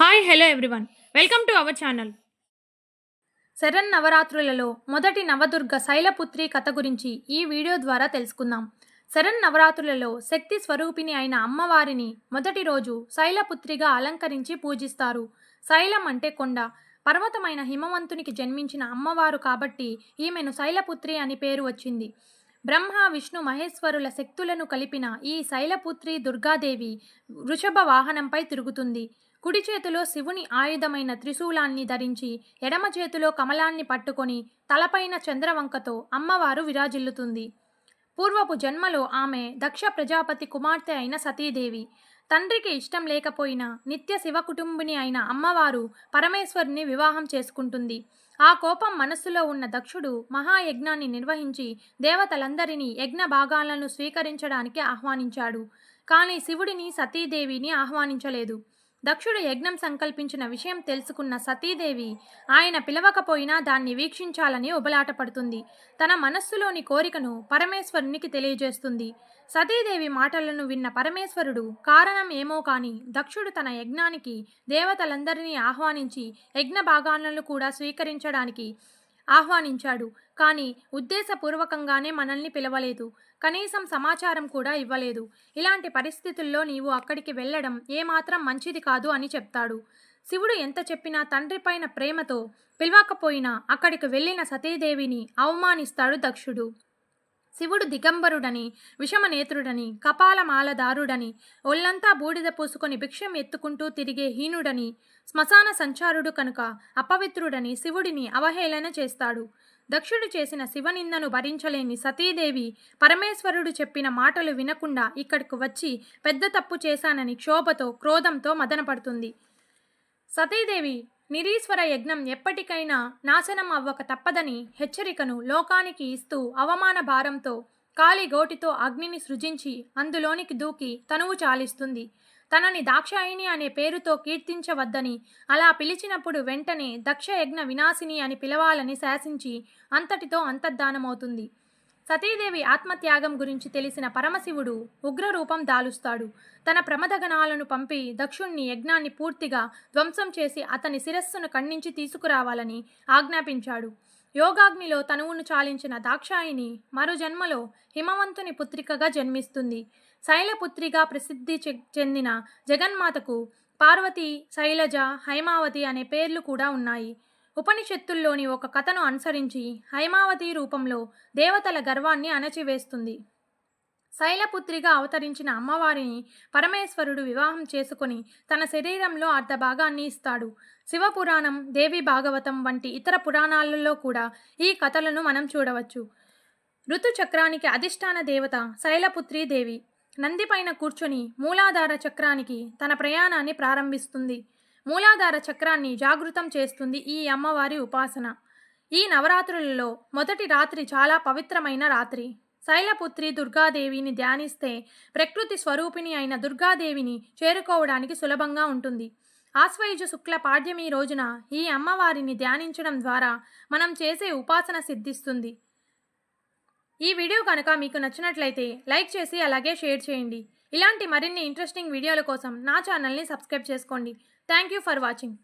Hi hello everyone. Welcome to our channel. Sharan నవరాత్రులలో మొదటి నవదుర్గ శైలపుత్రి కథ గురించి ఈ వీడియో ద్వారా తెలుసుకుందాం. శరణ్ నవరాత్రులలో శక్తి స్వరూపిణి అయిన అమ్మవారిని మొదటి రోజు శైలపుత్రిగా అలంకరించి పూజిస్తారు. శైలం అంటే కొండ. పర్వతమైన హిమవంతునికి జన్మించిన అమ్మవారు కాబట్టి ఈమెను శైలపుత్రి అని పేరు వచ్చింది. బ్రహ్మ విష్ణు మహేశ్వరుల శక్తులను కలిపిన ఈ శైలపుత్రి దుర్గాదేవి వృషభ వాహనంపై తిరుగుతుంది. కుడి చేతిలో శివుని ఆయుధమైన త్రిశూలాన్ని ధరించి ఎడమ చేతిలో కమలాన్ని పట్టుకొని తలపైన చంద్రవంకతో అమ్మవారు విరాజిల్లుతుంది. పూర్వపు జన్మలో ఆమె దక్ష ప్రజాపతి కుమార్తె అయిన సతీదేవి. తండ్రికి ఇష్టం లేకపోయినా నిత్య శివ కుటుంబిని అయిన అమ్మవారు పరమేశ్వరుని వివాహం చేసుకుంటుంది. ఆ కోపం మనస్సులో ఉన్న దక్షుడు మహాయజ్ఞాన్ని నిర్వహించి దేవతలందరినీ యజ్ఞ భాగాలను స్వీకరించడానికి ఆహ్వానించాడు. కానీ శివుడిని సతీదేవిని ఆహ్వానించలేదు. దక్షుడు యజ్ఞం సంకల్పించిన విషయం తెలుసుకున్న సతీదేవి ఆయన పిలవకపోయినా దాన్ని వీక్షించాలని ఉబలాటపడుతుంది తన మనస్సులోని కోరికను పరమేశ్వరునికి తెలియజేస్తుంది. సతీదేవి మాటలను విన్న పరమేశ్వరుడు కారణం ఏమో కాని దక్షుడు తన యజ్ఞానికి దేవతలందరినీ ఆహ్వానించి యజ్ఞ భాగాలను కూడా స్వీకరించడానికి ఆహ్వానించాడు. కానీ ఉద్దేశపూర్వకంగానే మనల్ని పిలవలేదు. కనీసం సమాచారం కూడా ఇవ్వలేదు. ఇలాంటి పరిస్థితుల్లో నీవు అక్కడికి వెళ్ళడం ఏమాత్రం మంచిది కాదు అని చెప్తాడు. శివుడు ఎంత చెప్పినా తండ్రిపైన ప్రేమతో పిలవకపోయినా అక్కడికి వెళ్ళిన సతీదేవిని అవమానిస్తాడు దక్షుడు. శివుడు దిగంబరుడని విషమనేత్రుడని కపాలమాలదారుడని ఒళ్ళంతా బూడిద పూసుకొని భిక్షం ఎత్తుకుంటూ తిరిగే హీనుడని శ్మశాన సంచారుడు కనుక అపవిత్రుడని శివుడిని అవహేళన చేస్తాడు. దక్షుడు చేసిన శివనిందను భరించలేని సతీదేవి పరమేశ్వరుడు చెప్పిన మాటలు వినకుండా ఇక్కడికి వచ్చి పెద్ద తప్పు చేశానని క్షోభతో క్రోధంతో మదనపడుతుంది. సతీదేవి నిరీశ్వర యజ్ఞం ఎప్పటికైనా నాశనం అవ్వక తప్పదని హెచ్చరికను లోకానికి ఇస్తూ అవమాన భారంతో కాలి గోటితో అగ్నిని సృజించి అందులోనికి దూకి తనువు చాలిస్తుంది. తనని దాక్షాయిని అనే పేరుతో కీర్తించవద్దని అలా పిలిచినప్పుడు వెంటనే దక్షయజ్ఞ వినాశిని అని పిలవాలని శాసించి అంతటితో అంతర్ధానమవుతుంది. సతీదేవి ఆత్మత్యాగం గురించి తెలిసిన పరమశివుడు ఉగ్రరూపం దాలుస్తాడు. తన ప్రమదగణాలను పంపి దక్షుణ్ణి యజ్ఞాన్ని పూర్తిగా ధ్వంసం చేసి అతని శిరస్సును ఖండించి తీసుకురావాలని ఆజ్ఞాపించాడు. యోగాగ్నిలో తనువును చాలించిన దాక్షాయిని మరో జన్మలో హిమవంతుని పుత్రికగా జన్మిస్తుంది. శైలపుత్రిగా ప్రసిద్ధి చెందిన జగన్మాతకు పార్వతి శైలజ హైమావతి అనే పేర్లు కూడా ఉన్నాయి. ఉపనిషత్తుల్లోని ఒక కథను అనుసరించి హైమావతి రూపంలో దేవతల గర్వాన్ని అణచివేస్తుంది. శైలపుత్రిగా అవతరించిన అమ్మవారిని పరమేశ్వరుడు వివాహం చేసుకుని తన శరీరంలో అర్ధ భాగాన్ని ఇస్తాడు. శివపురాణం దేవి భాగవతం వంటి ఇతర పురాణాలలో కూడా ఈ కథలను మనం చూడవచ్చు. ఋతుచక్రానికి అధిష్టాన దేవత శైలపుత్రి దేవి. నందిపైన కూర్చొని మూలాధార చక్రానికి తన ప్రయాణాన్ని ప్రారంభిస్తుంది. మూలాధార చక్రాన్ని జాగృతం చేస్తుంది ఈ అమ్మవారి ఉపాసన. ఈ నవరాత్రులలో మొదటి రాత్రి చాలా పవిత్రమైన రాత్రి. శైలపుత్రి దుర్గాదేవిని ధ్యానిస్తే ప్రకృతి స్వరూపిణి అయిన దుర్గాదేవిని చేరుకోవడానికి సులభంగా ఉంటుంది. ఆశ్వయుజ శుక్ల పాడ్యమి రోజున ఈ అమ్మవారిని ధ్యానించడం ద్వారా మనం చేసే ఉపాసన సిద్ధిస్తుంది. ఈ వీడియో కనుక మీకు నచ్చినట్లయితే లైక్ చేసి అలాగే షేర్ చేయండి. ఇలాంటి మరిన్ని ఇంట్రెస్టింగ్ వీడియోల కోసం నా ఛానల్ని సబ్స్క్రైబ్ చేసుకోండి. Thank you for watching.